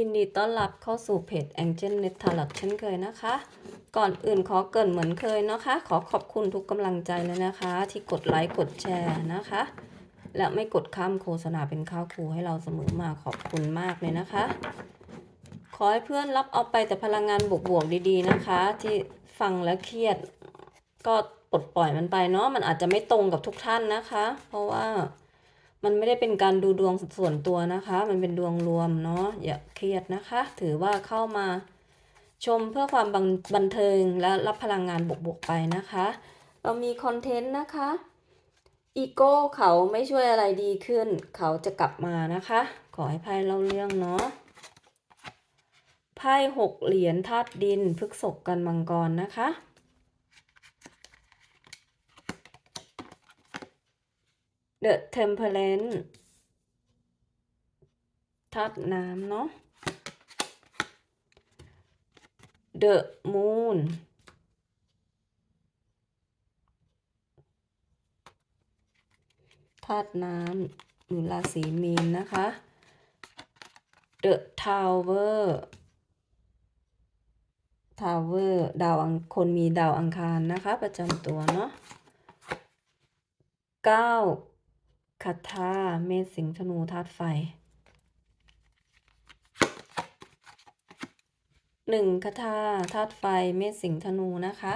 ยินดีต้อนรับเข้าสู่เพจ Angel Net Tarot เช่นเคยนะคะ ก่อนอื่นขอเกินเหมือนเคยนะคะ ขอขอบคุณทุกกำลังใจเลยนะคะ ที่กดไลค์กดแชร์นะคะ และไม่กดข้ามโฆษณาเป็นข้าวครูให้เราเสมอมาขอบคุณมากเลยนะคะ ขอให้เพื่อนรับเอาไปแต่พลังงานบวกๆดีๆนะคะ ที่ฟังแล้วเครียด ก็ปลดปล่อยมันไปเนาะมันอาจจะไม่ตรงกับทุกท่านนะคะ เพราะว่า มันไม่ได้เป็นการดูดวงส่วนตัวนะคะ มันเป็นดวงรวมเนาะอย่าเครียดนะคะ ถือว่าเข้ามาชมเพื่อความบันบันเทิงและรับพลังงานบวกๆไปนะคะ เรามีคอนเทนต์นะคะอีโก้เขาไม่ช่วยอะไรดีขึ้น เขาจะกลับมานะคะ ขอให้ไพ่เล่าเรื่องเนาะไพ่หกเหรียญธาตุดินพฤกษกกันมังกรนะคะ The Temperance ธาตุน้ำเนาะ The Moon ธาตุน้ำอยู่ราศีมีนนะคะ The Tower Tower ดาวอังคนมีดาวอังคารนะคะ ประจำตัวเนาะเก้า คาถาเมษสิงธนูธาตุไฟหนึ่งคาถาธาตุไฟเมษสิงธนูนะคะ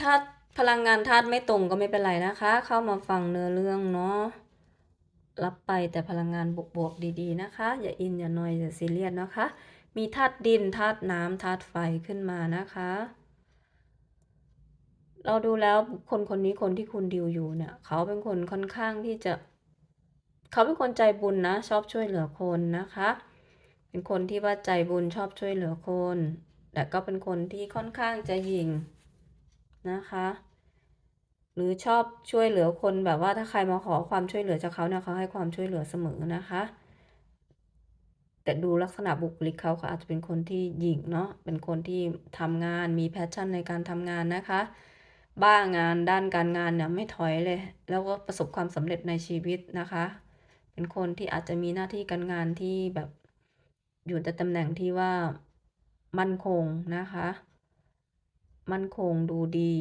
ธาตุพลังงานธาตุไม่ตรงก็ไม่เป็นไรนะคะ เข้ามาฟังเนื้อเรื่องเนาะรับไปแต่พลังงานบวกๆดีๆนะคะ อย่าอินอย่านอยอย่าซีเรียสนะคะ มีธาตุดินธาตุน้ำธาตุไฟขึ้นมานะคะ เราดูแล้วคนคนนี้คนที่คุณดิวอยู่เนี่ย เขาเป็นคนค่อนข้างที่จะ เขาเป็นคนใจบุญนะ ชอบช่วยเหลือคนนะคะ เป็นคนที่ว่าใจบุญชอบช่วยเหลือคน แต่ก็เป็นคนที่ค่อนข้างจะยิงนะคะ หรือชอบช่วยเหลือคนแบบว่าถ้าใครมาขอความช่วยเหลือจากเขาเนี่ยเขาให้ความช่วยเหลือเสมอนะคะแต่ดูลักษณะบุคลิกเขาเขาอาจจะเป็นคนที่หยิ่งเนาะ เป็นคนที่ทำงานมีแพชชั่นในการทำงานนะคะ บ้างานด้านการงานเนี่ยไม่ถอยเลย แล้วก็ประสบความสำเร็จในชีวิตนะคะ เป็นคนที่อาจจะมีหน้าที่การงานที่แบบอยู่ในตำแหน่งที่ว่ามั่นคงนะคะ มั่นคงดูดี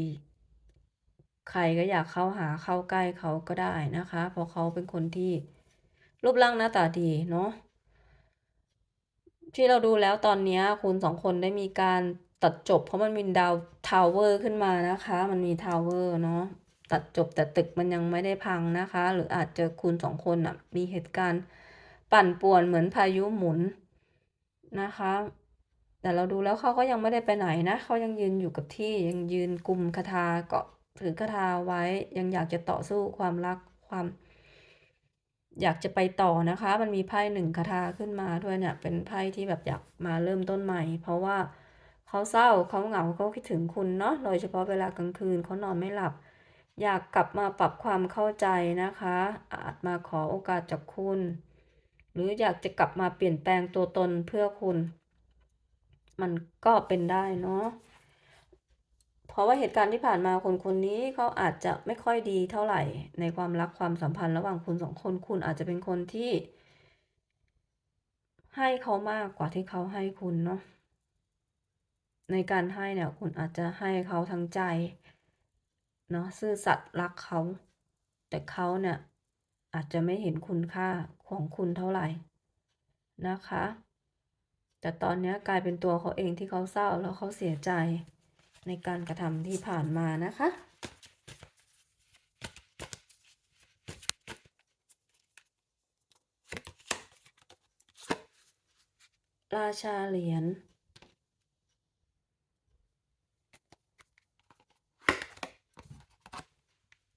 ใครก็อยากเข้าหาเข้าใกล้เขาก็ได้นะคะ เพราะเขาเป็นคนที่รูปร่างหน้าตาดีเนาะที่เราดูแล้วตอนนี้คุณสองคนได้มีการ ตัดจบ เพราะมันมีดาวทาวเวอร์ขึ้นมานะคะ มันมีทาวเวอร์เนาะตัดจบแต่ตึกมันยังไม่ได้พังนะคะ หรืออาจจะคุณสองคนอะมีเหตุการณ์ปั่นป่วนเหมือนพายุหมุนนะคะ แต่เราดูแล้วเขาก็ยังไม่ได้ไปไหนนะเขายังยืนอยู่กับที่ยังยืนกลุ่มคาถาเกาะถือคาถาไว้ยังอยากจะต่อสู้ความรักความ อยากจะไปต่อนะคะ มันมีไพ่หนึ่งคาถาขึ้นมาด้วยเนี่ยเป็นไพ่ที่แบบอยากมาเริ่มต้นใหม่ เพราะว่า เขาเศร้าเขาเหงาเขาคิดถึงคุณเนาะโดยเฉพาะเวลากลางคืนเขานอนไม่หลับ อยากกลับมาปรับความเข้าใจนะคะ อาจมาขอโอกาสจากคุณ หรืออยากจะกลับมาเปลี่ยนแปลงตัวตนเพื่อคุณ มันก็เป็นได้เนาะเพราะว่าเหตุการณ์ที่ผ่านมาคนคนนี้เขาอาจจะไม่ค่อยดีเท่าไหร่ ในความรักความสัมพันธ์ระหว่างคุณสองคนคุณอาจจะเป็นคนที่ ให้เขามากกว่าที่เขาให้คุณเนาะ ในการให้เนี่ยคุณอาจจะให้เขาทั้งใจเนาะซื่อสัตย์รักเขา แต่เขาเนี่ยอาจจะไม่เห็นคุณค่าของคุณเท่าไหร่นะคะ แต่ตอนนี้กลายเป็นตัวเขาเองที่เขาเศร้าแล้วเขาเสียใจในการกระทำที่ผ่านมานะคะราชาเหรียญ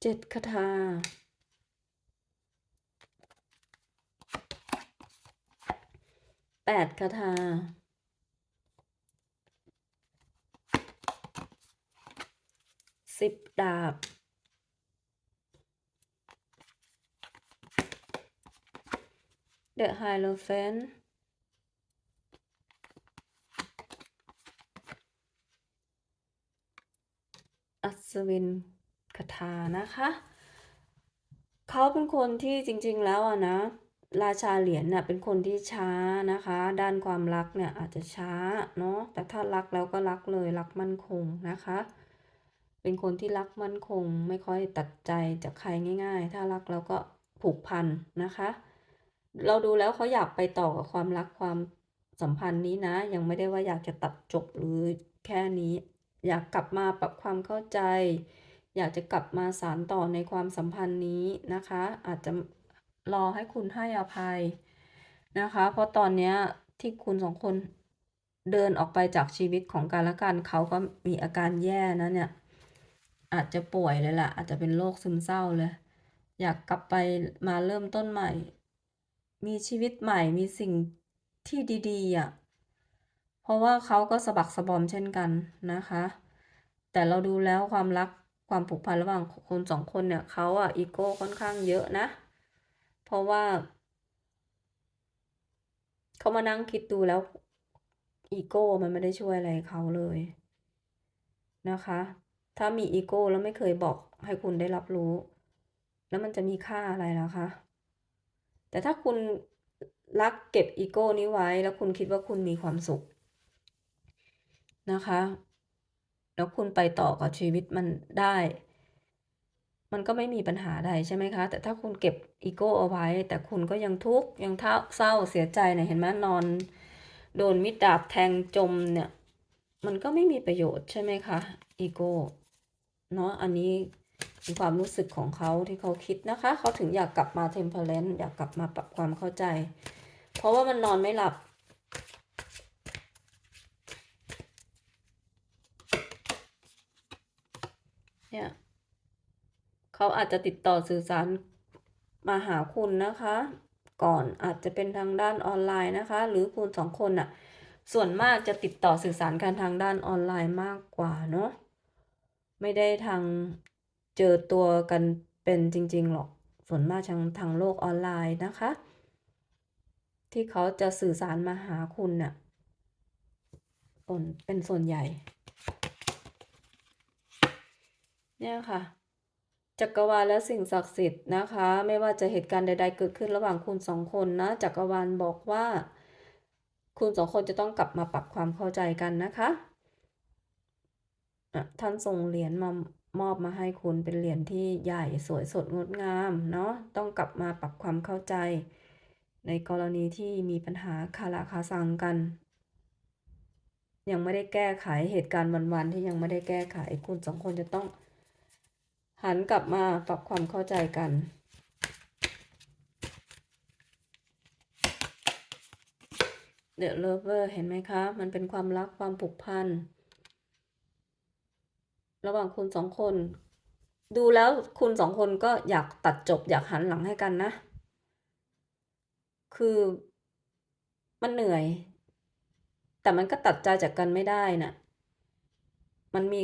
เจ็ดคาถาแปดคาถาสิบดาบ The Hierophant อัศวิน คาถานะคะ เขาเป็นคนที่จริงๆแล้วอะนะ ราชาเหรียญน่ะเป็นคนที่ช้านะคะ ด้านความรักเนี่ยอาจจะช้าเนาะแต่ถ้ารักแล้วก็รักเลยรักมั่นคงนะคะ เป็นคนที่รักมั่นคง ไม่ค่อยตัดใจจากใครง่าย ๆ ถ้ารักแล้วก็ผูกพันนะคะ เราดูแล้วเขาอยากไปต่อกับความรักความสัมพันธ์นี้นะ ยังไม่ได้ว่าอยากจะตัดจบหรือแค่นี้ อยากกลับมาปรับความเข้าใจ อยากจะกลับมาสานต่อในความสัมพันธ์นี้นะคะ อาจจะรอให้คุณให้อภัยนะคะ เพราะตอนนี้ที่คุณสองคนเดินออกไปจากชีวิตของกันและกันเขาก็มีอาการแย่นะเนี่ย อาจจะป่วยเลยแหละอาจจะเป็นโรคซึมเศร้าเลย อยากกลับไปมาเริ่มต้นใหม่ มีชีวิตใหม่มีสิ่งที่ดีๆอะเพราะว่าเขาก็สะบักสะบอมเช่นกันนะคะ แต่เราดูแล้วความรัก ความผูกพันระหว่างคนสองคนเนี่ยเขาอะอีโก้ค่อนข้างเยอะนะ เพราะว่าเขามานั่งคิดดูแล้วอีโก้มันไม่ได้ช่วยอะไรเขาเลยนะคะ ถ้ามีอีโก้แล้วไม่เคยบอกให้คุณได้รับรู้ แล้วมันจะมีค่าอะไรล่ะคะ แต่ถ้าคุณรักเก็บอีโก้นี้ไว้ แล้วคุณคิดว่าคุณมีความสุขนะคะ แล้วคุณไปต่อกับชีวิตมันได้ มันก็ไม่มีปัญหาใดใช่ไหมคะ แต่ถ้าคุณเก็บอีโก้เอาไว้ แต่คุณก็ยังทุกข์ยังเศร้าเสียใจเนี่ยเห็นไหมนอน โดนมิดดาบแทงจมเนี่ย มันก็ไม่มีประโยชน์ใช่ไหมคะอีโก้เนาะอันนี้เป็นความรู้สึกของเขาที่เขาคิดนะคะ เขาถึงอยากกลับมาเทมเพลนอยากกลับมาปรับความเข้าใจ เพราะว่ามันนอนไม่หลับ เนี่ยเขาอาจจะติดต่อสื่อสารมาหาคุณนะคะ ก่อนอาจจะเป็นทางด้านออนไลน์นะคะ หรือคุณสองคนน่ะ ส่วนมากจะติดต่อสื่อสารกันทางด้านออนไลน์มากกว่าเนาะไม่ได้ทางเจอตัวกันเป็นจริง ๆ หรอก ส่วนมากทางทางโลกออนไลน์นะคะ ที่เขาจะสื่อสารมาหาคุณน่ะเป็นส่วนใหญ่ เนี่ยค่ะ จักรวาลและสิ่งศักดิ์สิทธิ์นะคะ ไม่ว่าจะเหตุการณ์ใด ๆ เกิดขึ้นระหว่างคุณสองคนนะจักรวาลบอกว่า คุณสองคนจะต้องกลับมาปรับความเข้าใจกันนะคะะท่านส่งเหรียญมามอบมาให้คุณเป็นเหรียญที่ใหญ่สวยสดงดงามเนาะต้องกลับมาปรับความเข้าใจ ในกรณีที่มีปัญหาคาราคาซังกัน ยังไม่ได้แก้ไขเหตุการณ์วันๆที่ยังไม่ได้แก้ไขคุณสองคนจะต้อง หันกลับมาปรับความเข้าใจกัน The Lover เห็นไหมคะ มันเป็นความรักความผูกพัน ระหว่างคุณสองคน ดูแล้วคุณสองคนก็อยากตัดจบอยากหันหลังให้กันนะ คือมันเหนื่อย แต่มันก็ตัดใจจากกันไม่ได้น่ะ มันมี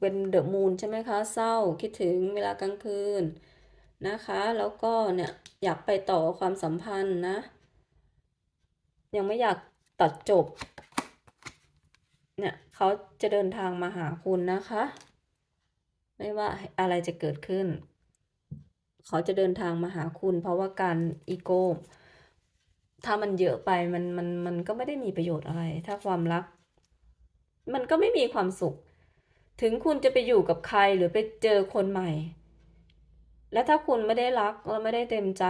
เป็นเดอะมูนใช่ไหมคะ เศร้าคิดถึงเวลากลางคืนนะคะ แล้วก็เนี่ยอยากไปต่อความสัมพันธ์นะ ยังไม่อยากตัดจบ เนี่ยเขาจะเดินทางมาหาคุณนะคะ ไม่ว่าอะไรจะเกิดขึ้น เขาจะเดินทางมาหาคุณ เพราะว่าการอีโก้ถ้ามันเยอะไปมันมันมันก็ไม่ได้มีประโยชน์อะไร ถ้าความรัก มันก็ไม่มีความสุข ถึงคุณจะไปอยู่กับใครหรือไปเจอคนใหม่ และถ้าคุณไม่ได้รักและไม่ได้เต็มใจ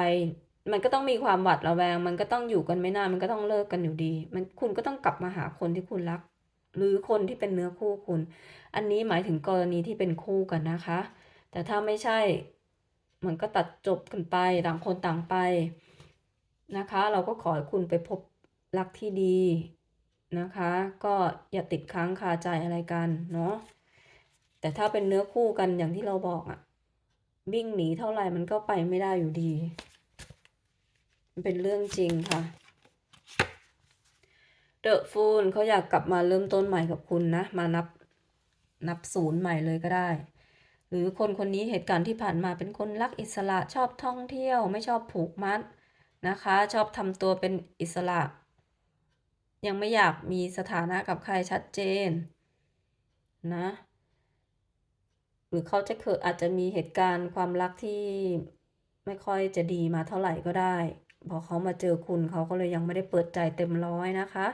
มันก็ต้องมีความหวาดระแวง มันก็ต้องอยู่กันไม่นานมันก็ต้องเลิกกันอยู่ดี มันคุณก็ต้องกลับมาหาคนที่คุณรัก หรือคนที่เป็นเนื้อคู่คุณ อันนี้หมายถึงกรณีที่เป็นคู่กันนะคะ แต่ถ้าไม่ใช่มันก็ตัดจบกันไปต่างคนต่างไปนะคะ เราก็ขอให้คุณไปพบรักที่ดีนะคะ ก็อย่าติดค้างคาใจอะไรกันเนาะ แต่ถ้าเป็นเนื้อคู่กันอย่างที่เราบอกอะวิ่งหนีเท่าไหร่มันก็ไปไม่ได้อยู่ดีมันเป็นเรื่องจริงค่ะเดอะฟูลเขาอยากกลับมาเริ่มต้นใหม่กับคุณนะ มานับนับศูนย์ใหม่เลยก็ได้ หรือคนคนนี้เหตุการณ์ที่ผ่านมาเป็นคนรักอิสระชอบท่องเที่ยว ไม่ชอบผูกมัดนะคะ ชอบทำตัวเป็นอิสระ ยังไม่อยากมีสถานะกับใครชัดเจนนะ หรือเขาจะเคยอาจจะมีเหตุการณ์ความรักที่ไม่ค่อยจะดีมาเท่าไหร่ก็ได้พอเขามาเจอคุณเขาก็เลยยังไม่ได้เปิดใจเต็มร้อยนะคะ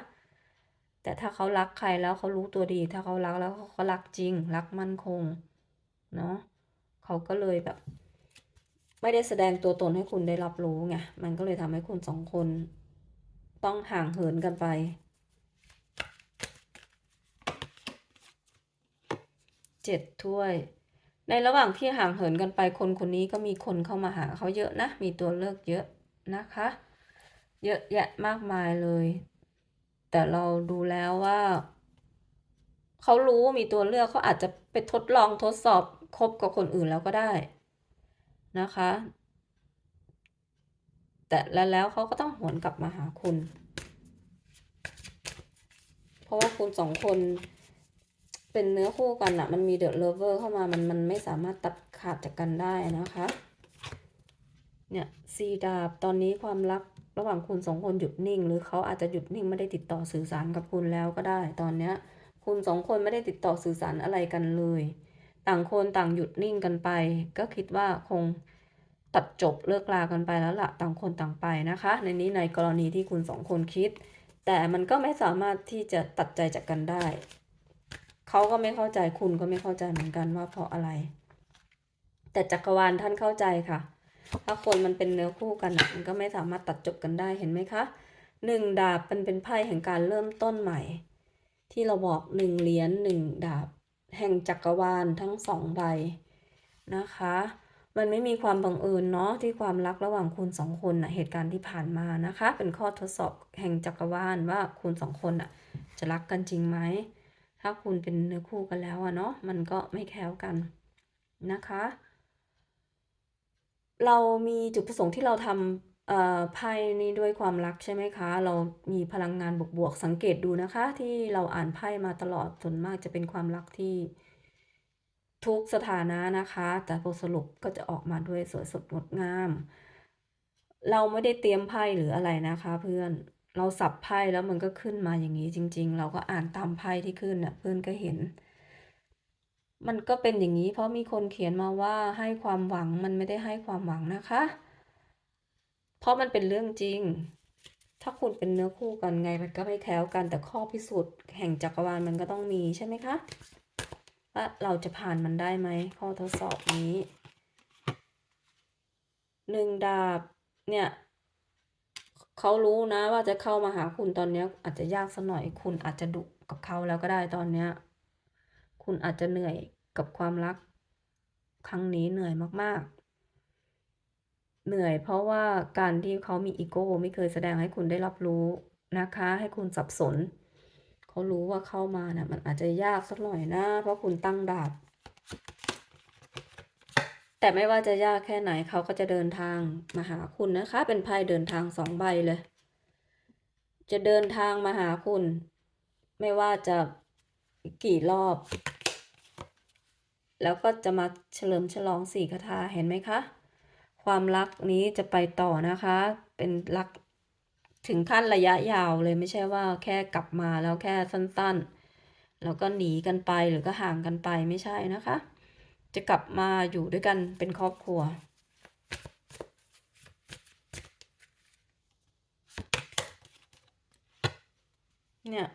แต่ถ้าเขารักใครแล้วเขารู้ตัวดี ถ้าเขารักแล้วเขาก็รักจริง รักมั่นคงเนาะเขาก็เลยแบบ ไม่ได้แสดงตัวตนให้คุณได้รับรู้ไงมันก็เลยทำให้คุณสองคน ต้องห่างเหินกันไปเจ็ดถ้วย ในระหว่างที่ห่างเหินกันไปคนคนนี้ก็มีคนเข้ามาหาเขาเยอะนะ มีตัวเลือกเยอะนะคะ เยอะแยะมากมายเลย แต่เราดูแล้วว่า เขารู้ว่ามีตัวเลือกเขาอาจจะไปทดลองทดสอบคบกับคนอื่นแล้วก็ได้นะคะ แต่แล้วแล้วเขาก็ต้องหวนกลับมาหาคุณ เพราะว่าคุณสองคน เป็นเนื้อคู่กันอะมันมีเดอะเลเวอร์เข้ามามันมันไม่สามารถตัดขาดจากกันได้นะคะ เนี่ยซีดาบตอนนี้ความรักระหว่างคุณสองคนหยุดนิ่ง หรือเขาอาจจะหยุดนิ่งไม่ได้ติดต่อสื่อสารกับคุณแล้วก็ได้ ตอนเนี้ย คุณสองคนไม่ได้ติดต่อสื่อสารอะไรกันเลย ต่างคนต่างหยุดนิ่งกันไป ก็คิดว่าคงตัดจบเลิกลากันไปแล้วละต่างคนต่างไปนะคะ ในนี้ในกรณีที่คุณสองคนคิด แต่มันก็ไม่สามารถที่จะตัดใจจากกันได้ เขาก็ไม่เข้าใจคุณก็ไม่เข้าใจเหมือนกันว่าเพราะอะไร แต่จักรวาลท่านเข้าใจค่ะ ถ้าคนมันเป็นเนื้อคู่กันมันก็ไม่สามารถตัดจบกันได้เห็นไหมคะหนึ่งดาบมันเป็นไพ่แห่งการเริ่มต้นใหม่ ที่เราบอกหนึ่งเหรียญหนึ่งดาบ แห่งจักรวาลทั้งสองใบนะคะ มันไม่มีความบังเอิญเนาะที่ความรักระหว่างคุณสองคนนะเหตุการณ์ที่ผ่านมานะคะ เป็นข้อทดสอบแห่งจักรวาลว่าคุณสองคนอะจะรักกันจริงไหม ถ้าคุณเป็นเนื้อคู่กันแล้วอะเนาะมันก็ไม่แคล้วกันนะคะ เรามีจุดประสงค์ที่เราทำไพ่นี้ด้วยความรักใช่ไหมคะ เรามีพลังงานบวกๆสังเกตดูนะคะ ที่เราอ่านไพ่มาตลอดส่วนมากจะเป็นความรักที่ทุกสถานะนะคะ แต่บทสรุปก็จะออกมาด้วยสวยสดงดงาม เราไม่ได้เตรียมไพ่หรืออะไรนะคะเพื่อน เราสับไพ่แล้วมันก็ขึ้นมาอย่างนี้จริง ๆ เราก็อ่านตามไพ่ที่ขึ้นน่ะเพื่อนก็เห็น มันก็เป็นอย่างนี้ เพราะมีคนเขียนมาว่าให้ความหวังมันไม่ได้ให้ความหวังนะคะ เพราะมันเป็นเรื่องจริง ถ้าคุณเป็นเนื้อคู่กันไงมันก็ไม่แคล้วกันแต่ข้อพิสูจน์แห่งจักรวาลมันก็ต้องมีใช่ไหมคะว่าเราจะผ่านมันได้ไหมข้อทดสอบนี้หนึ่งดาบเนี่ย เขารู้นะว่าจะเข้ามาหาคุณตอนเนี้ยอาจจะยากสักหน่อย คุณอาจจะดุกับเขาแล้วก็ได้ตอนเนี้ยคุณอาจจะเหนื่อยกับความรัก ครั้งนี้เหนื่อยมากๆ เหนื่อยเพราะว่าการที่เขามีอีโก้ไม่เคยแสดงให้คุณได้รับรู้นะคะ ให้คุณสับสน เขารู้ว่าเข้ามาเนี่ยมันอาจจะยากสักหน่อยนะ เพราะคุณตั้งดาบ แต่ไม่ว่าจะยากแค่ไหนเขาก็จะเดินทางมาหาคุณนะคะ เป็นไพ่เดินทางสองใบเลย จะเดินทางมาหาคุณ ไม่ว่าจะกี่รอบ แล้วก็จะมาเฉลิมฉลองสี่คาถาเห็นไหมคะ ความรักนี้จะไปต่อนะคะ เป็นรักถึงขั้นระยะยาวเลยไม่ใช่ว่าแค่กลับมาแล้วแค่สั้นๆ แล้วก็หนีกันไปหรือก็ห่างกันไปไม่ใช่นะคะ จะกลับมาอยู่ด้วยกันเป็นครอบครัว เนี่ย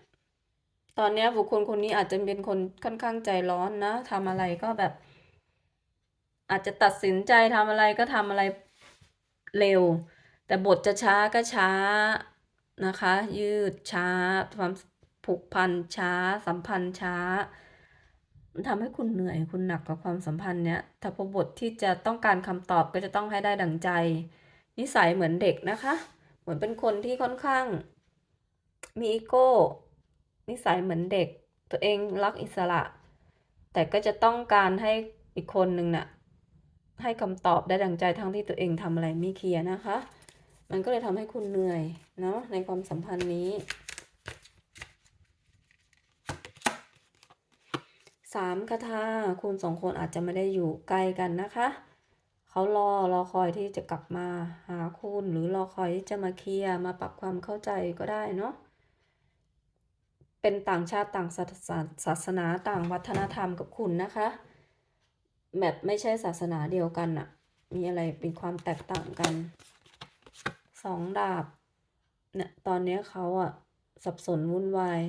ตอนนี้บุคคลคนนี้อาจจะเป็นคนค่อนข้างใจร้อนนะทำอะไรก็แบบ อาจจะตัดสินใจทำอะไรก็ทำอะไรเร็ว แต่บทจะช้าก็ช้านะคะ ยืดช้าความผูกพันช้า สัมพันธ์ช้า มันทำให้คุณเหนื่อยคุณหนักกับความสัมพันธ์เนี้ยถ้าพบทที่จะต้องการคำตอบก็จะต้องให้ได้ดังใจ นิสัยเหมือนเด็กนะคะ เหมือนเป็นคนที่ค่อนข้าง มีอีโก้ นิสัยเหมือนเด็ก ตัวเองรักอิสระ แต่ก็จะต้องการให้อีกคนหนึ่งน่ะให้คำตอบได้ดังใจทั้งที่ตัวเองทำอะไรไม่เคลียร์นะคะ มันก็เลยทำให้คุณเหนื่อยเนาะในความสัมพันธ์นี้ สามคาถาคุณสองคนอาจจะไม่ได้อยู่ไกลกันนะคะ เขารอรอคอยที่จะกลับมาหาคุณหรือรอคอยที่จะมาเคลียร์มาปรับความเข้าใจก็ได้เนาะเป็นต่างชาติต่างศาสนาศาสนาต่างวัฒนธรรมกับคุณนะคะ แบบไม่ใช่ศาสนาเดียวกันอะมีอะไรเป็นความแตกต่างกันสองดาบเนี่ยตอนนี้เขาอะสับสนวุ่นวาย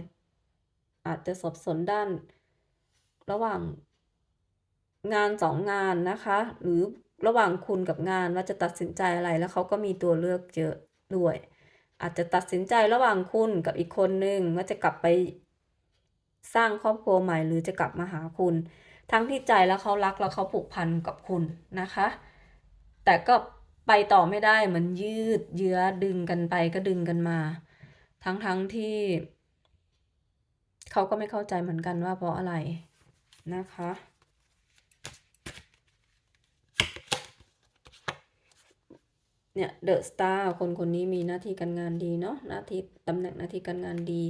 อาจจะสับสนด้าน ระหว่างงานสองงานนะคะ หรือระหว่างคุณกับงานว่าจะตัดสินใจอะไรแล้วเขาก็มีตัวเลือกเยอะด้วย อาจจะตัดสินใจระหว่างคุณกับอีกคนหนึ่งว่าจะกลับไปสร้างครอบครัวใหม่หรือจะกลับมาหาคุณ ทั้งที่ใจแล้วเขารักแล้วเขาผูกพันกับคุณนะคะ แต่ก็ไปต่อไม่ได้เหมือนยืดเยื้อดึงกันไปก็ดึงกันมา ทั้งๆทที่ เขาก็ไม่เข้าใจเหมือนกันว่าเพราะอะไร นะคะ เนี่ยเดอะสตาร์คนคนนี้มีหน้าที่การงานดีเนาะหน้าที่ตำแหน่งหน้าที่การงานดี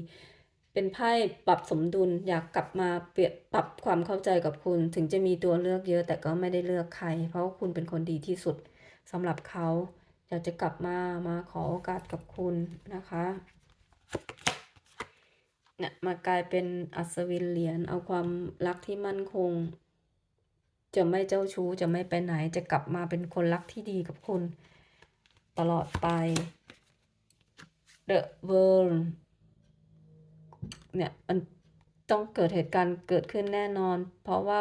เป็นไพ่ปรับสมดุลอยากกลับมาเปลี่ยนปรับความเข้าใจกับคุณ ถึงจะมีตัวเลือกเยอะแต่ก็ไม่ได้เลือกใคร เพราะคุณเป็นคนดีที่สุดสำหรับเขาอยากจะกลับมามาขอโอกาสกับคุณนะคะ เนี่ยมากลายเป็นอัศวินเหรียญเอาความรักที่มั่นคง จะไม่เจ้าชู้จะไม่ไปไหนจะกลับมาเป็นคนรักที่ดีกับคุณ ตลอดไป The World เนี่ยมันต้องเกิดเหตุการณ์เกิดขึ้นแน่นอน เพราะว่า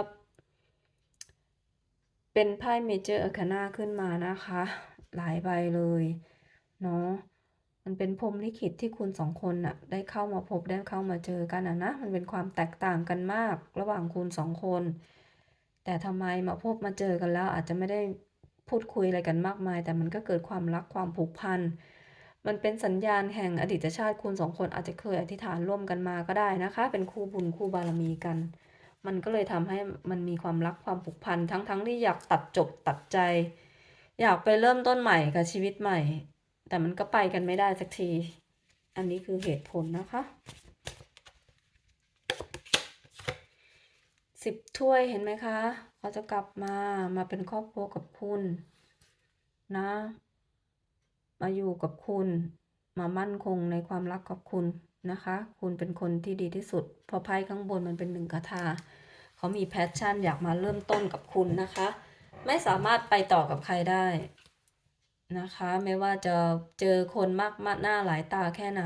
เป็นไพ่เมเจอร์อาคานาขึ้นมานะคะ หลายใบเลย เนาะ มันเป็นพรมลิขิตที่คุณสองคนน่ะได้เข้ามาพบได้เข้ามาเจอกันนะนะมันเป็นความแตกต่างกันมากระหว่างคุณสองคน แต่ทำไมมาพบมาเจอกันแล้ว อาจจะไม่ได้พูดคุยอะไรกันมากมาย แต่มันก็เกิดความรักความผูกพันมันเป็นสัญญาณแห่งอดีตชาติคุณสองคนอาจจะเคยอธิษฐานร่วมกันมาก็ได้นะคะ เป็นคู่บุญคู่บารมีกัน มันก็เลยทำให้มันมีความรักความผูกพันทั้งๆทที่อยากตัดจบตัดใจ อยากไปเริ่มต้นใหม่กับชีวิตใหม่ แต่มันก็ไปกันไม่ได้สักที อันนี้คือเหตุผลนะคะสิบถ้วยเห็นไหมคะเขาจะกลับมามาเป็นครอบครัวกับคุณนะ มาอยู่กับคุณ มามั่นคงในความรักกับคุณนะคะ คุณเป็นคนที่ดีที่สุด พอไพ่ข้างบนมันเป็นหนึ่งคาถาเขามีแพชชั่นอยากมาเริ่มต้นกับคุณนะคะ ไม่สามารถไปต่อกับใครได้ นะคะ ไม่ว่าจะเจอคนมากมากหน้าหลายตาแค่ไหน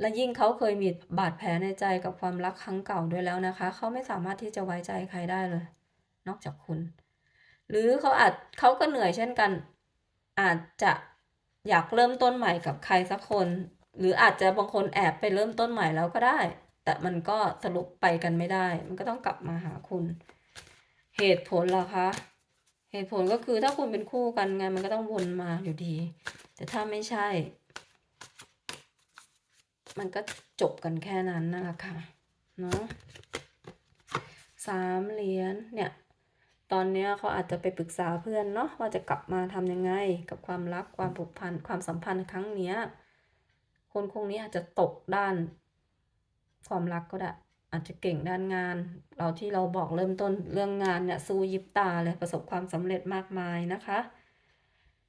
และยิ่งเขาเคยมีบาดแผลในใจกับความรักครั้งเก่าด้วยแล้วนะคะ เขาไม่สามารถที่จะไว้ใจใครได้เลย นอกจากคุณ หรือเขาอาจเขาก็เหนื่อยเช่นกัน อาจจะอยากเริ่มต้นใหม่กับใครสักคน หรืออาจจะบางคนแอบไปเริ่มต้นใหม่แล้วก็ได้ แต่มันก็สรุปไปกันไม่ได้ มันก็ต้องกลับมาหาคุณ เหตุผลล่ะคะ เหตุผลก็คือถ้าคุณเป็นคู่กันไงมันก็ต้องวนมาอยู่ดี แต่ถ้าไม่ใช่ มันก็จบกันแค่นั้นนั่นแหละค่ะเนาะสามเหรียญเนี่ย ตอนเนี้ยเขาอาจจะไปปรึกษาเพื่อนเนาะว่าจะกลับมาทำยังไง กับความรักความผูกพันความสัมพันธ์ครั้งเนี้ยคนคงนี้อาจจะตกด้าน ความรักก็ได้ อาจจะเก่งด้านงาน เราที่เราบอกเริ่มต้นเรื่องงานเนี่ยสู้ยิบตาเลยประสบความสำเร็จมากมายนะคะ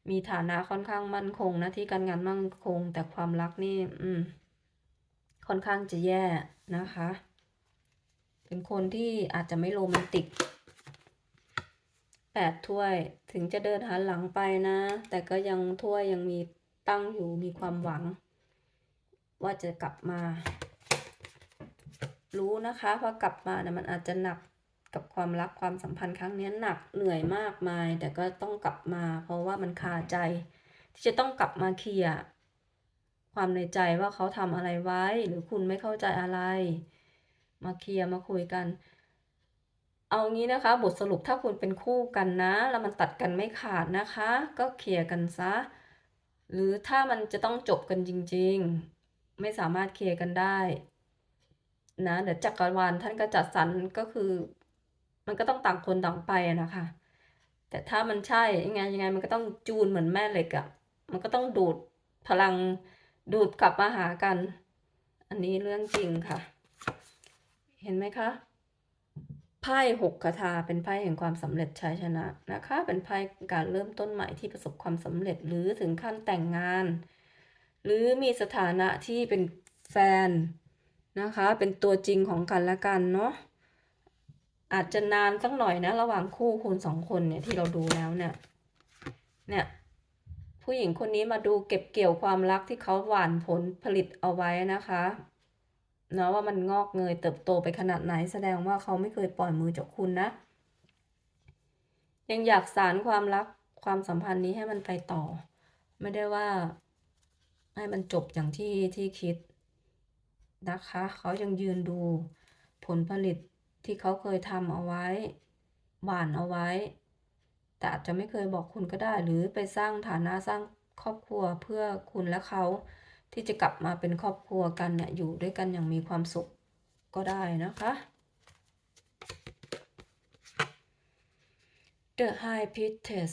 มีฐานะค่อนข้างมั่นคงนะที่การงานมั่นคง แต่ความรักนี่ อืม ค่อนข้างจะแย่นะคะ เป็นคนที่อาจจะไม่โรแมนติกแปดถ้วยถึงจะเดินหันหลังไปนะ แต่ก็ยังถ้วยยังมีตั้งอยู่มีความหวัง ว่าจะกลับมา รู้นะคะว่ากลับมาเนี่ยมันอาจจะหนักกับความรักความสัมพันธ์ครั้งนี้หนักเหนื่อยมากมาย แต่ก็ต้องกลับมา เพราะว่ามันคาใจ ที่จะต้องกลับมาเคลียร์ความในใจว่าเขาทำอะไรไว้ หรือคุณไม่เข้าใจอะไร มาเคลียร์มาคุยกัน เอางี้นะคะ บทสรุปถ้าคุณเป็นคู่กันนะ แล้วมันตัดกันไม่ขาดนะคะ ก็เคลียร์กันซะ หรือถ้ามันจะต้องจบกันจริง ๆ ไม่สามารถเคลียร์กันได้ นะเดี๋ยวจักรวาลท่านก็จัดสรรก็คือ มันก็ต้องต่างคนต่างไปนะคะ แต่ถ้ามันใช่ยังไงยังไงมันก็ต้องจูนเหมือนแม่เหล็กอะมันก็ต้องดูดพลังดูดกลับมาหากัน อันนี้เรื่องจริงค่ะ เห็นไหมคะไพ่หกคาถาเป็นไพ่แห่งความสำเร็จชัยชนะนะคะ เป็นไพ่การเริ่มต้นใหม่ที่ประสบความสำเร็จหรือถึงขั้นแต่งงาน หรือมีสถานะที่เป็นแฟน นะคะ เป็นตัวจริงของกันและกันเนาะอาจจะนานสักหน่อยนะ ระหว่างคู่คุณสองคนเนี่ยที่เราดูแล้วเนี่ย เนี่ย ผู้หญิงคนนี้มาดูเก็บเกี่ยวความรักที่เขาหว่านผลผลิตเอาไว้นะคะเนาะว่ามันงอกเงยเติบโตไปขนาดไหนแสดงว่าเขาไม่เคยปล่อยมือจากคุณนะ ยังอยากสานความรักความสัมพันธ์นี้ให้มันไปต่อ ไม่ได้ว่าให้มันจบอย่างที่ที่คิด นะคะ เขายังยืนดูผลผลิตที่เขาเคยทำเอาไว้หวานเอาไว้ แต่อาจจะไม่เคยบอกคุณก็ได้ หรือไปสร้างฐานะสร้างครอบครัวเพื่อคุณและเขาที่จะกลับมาเป็นครอบครัวกันเนี่ยอยู่ด้วยกันอย่างมีความสุขก็ได้นะคะ The High Priestess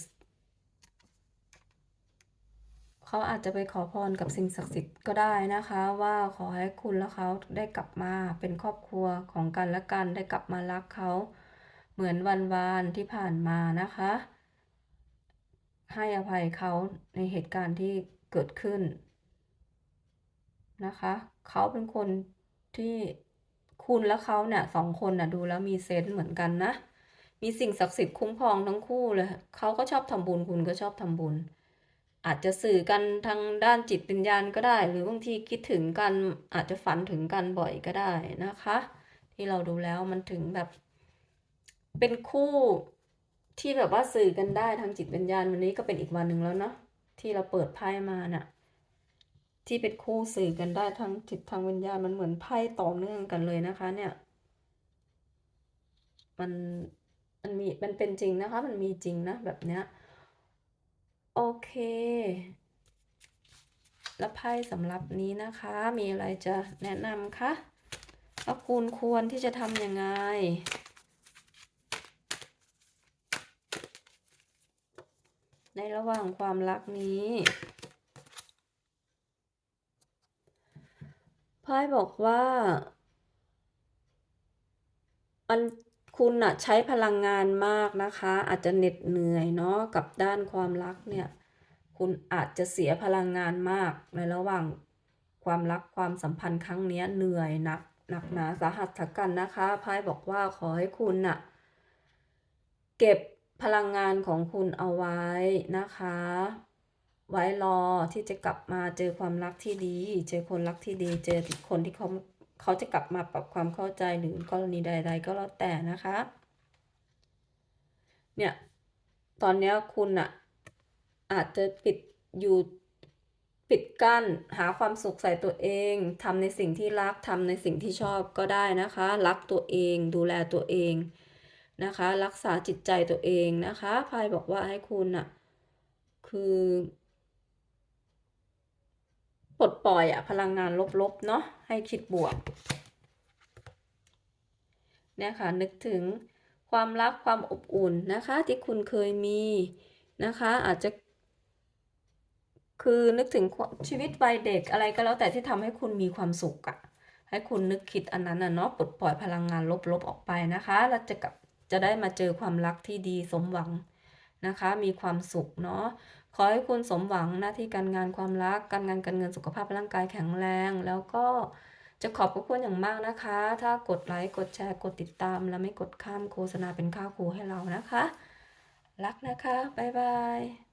เขาอาจจะไปขอพรกับสิ่งศักดิ์สิทธิ์ก็ได้นะคะ ว่าขอให้คุณและเขาได้กลับมาเป็นครอบครัวของกันและกันได้กลับมารักเขาเหมือนวันวานที่ผ่านมานะคะ ให้อภัยเขาในเหตุการณ์ที่เกิดขึ้นนะคะ เขาเป็นคนที่คุณและเขาเนี่ยสองคนน่ะดูแล้วมีเซนส์เหมือนกันนะ มีสิ่งศักดิ์สิทธิ์คุ้มครองทั้งคู่เลย เขาก็ชอบทำบุญคุณก็ชอบทำบุญ อาจจะสื่อกันทางด้านจิตวิญญาณก็ได้ หรือบางทีคิดถึงกันอาจจะฝันถึงกันบ่อยก็ได้นะคะ ที่เราดูแล้วมันถึงแบบ เป็นคู่ที่แบบว่าสื่อกันได้ทางจิตวิญญาณวันนี้ก็เป็นอีกวันหนึ่งแล้วเนาะที่เราเปิดไพ่มาน่ะ ที่เป็นคู่สื่อกันได้ทางจิตทางวิญญาณมันเหมือนไพ่ต่อเนื่องกันเลยนะคะ เนี่ย มันมันมีมันเป็นจริงนะคะ มันมีจริงนะแบบเนี้ย โอเค แล้วไพ่สำหรับนี้นะคะ มีอะไรจะแนะนำคะแล้วคุณควรที่จะทำยังไงในระหว่างความรักนี้ไพ่บอกว่า มัน คุณอะใช้พลังงานมากนะคะ อาจจะเหน็ดเหนื่อยเนาะกับด้านความรักเนี่ย คุณอาจจะเสียพลังงานมากในระหว่างความรักความสัมพันธ์ครั้งนี้เหนื่อยหนักหนักหนาสาหัสถักกันนะคะไพ่บอกว่าขอให้คุณน่ะ เก็บพลังงานของคุณเอาไว้นะคะ ไว้รอที่จะกลับมาเจอความรักที่ดี เจอคนรักที่ดี เจอคนที่เขา เขาจะกลับมาปรับความเข้าใจหรือกรณีใด ๆ ก็แล้วแต่นะคะ เนี่ยตอนนี้คุณอะอาจจะปิดอยู่ปิดกั้นหาความสุขใส่ตัวเองทำในสิ่งที่รักทำในสิ่งที่ชอบก็ได้นะคะ รักตัวเองดูแลตัวเองนะคะ รักษาจิตใจตัวเองนะคะไพ่บอกว่าให้คุณอะคือ ลดปล่อยอะพลังงานลบๆ เนาะให้คิดบวก เนี่ยค่ะ นึกถึงความรักความอบอุ่นนะคะ ที่คุณเคยมีนะคะ อาจจะ คือนึกถึงชีวิตวัยเด็กอะไรก็แล้วแต่ที่ทำให้คุณมีความสุขอะให้คุณนึกคิดอันนั้นนะเนาะปลดปล่อยพลังงานลบๆออกไปนะคะ แล้วจะกับจะได้มาเจอความรักที่ดีสมหวังนะคะ มีความสุขเนาะ ขอให้คุณสมหวังหน้าที่การงานความรัก การงานการเงินสุขภาพร่างกายแข็งแรง แล้วก็จะขอบพระคุณอย่างมากนะคะ ถ้ากดไลค์กดแชร์กดติดตาม และไม่กดข้ามโฆษณาเป็นค่าครูให้เรานะคะ รักนะคะ บ๊ายบาย